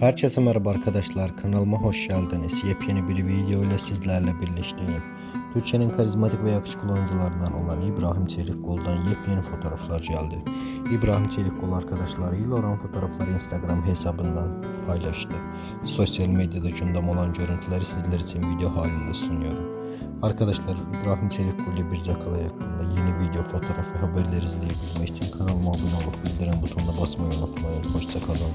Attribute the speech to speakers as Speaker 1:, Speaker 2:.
Speaker 1: Herkese merhaba arkadaşlar kanalıma hoş geldiniz. Yepyeni bir video ile sizlerle birlikteyim. Türkçenin karizmatik ve yakışıklı oyuncularından olan İbrahim Çelikkol'dan yepyeni fotoğraflar geldi. İbrahim Çelikkol arkadaşlarıyla olan fotoğrafları Instagram hesabından paylaştı. Sosyal medyada gündem olan görüntüleri sizler için video halinde sunuyorum. Arkadaşlar İbrahim Çelikkol ile bir Zakala hakkında yeni video, fotoğraf ve haberler izleyebilmek için kanalıma abone olup bildirim butonuna basmayı unutmayın. Hoşçakalın.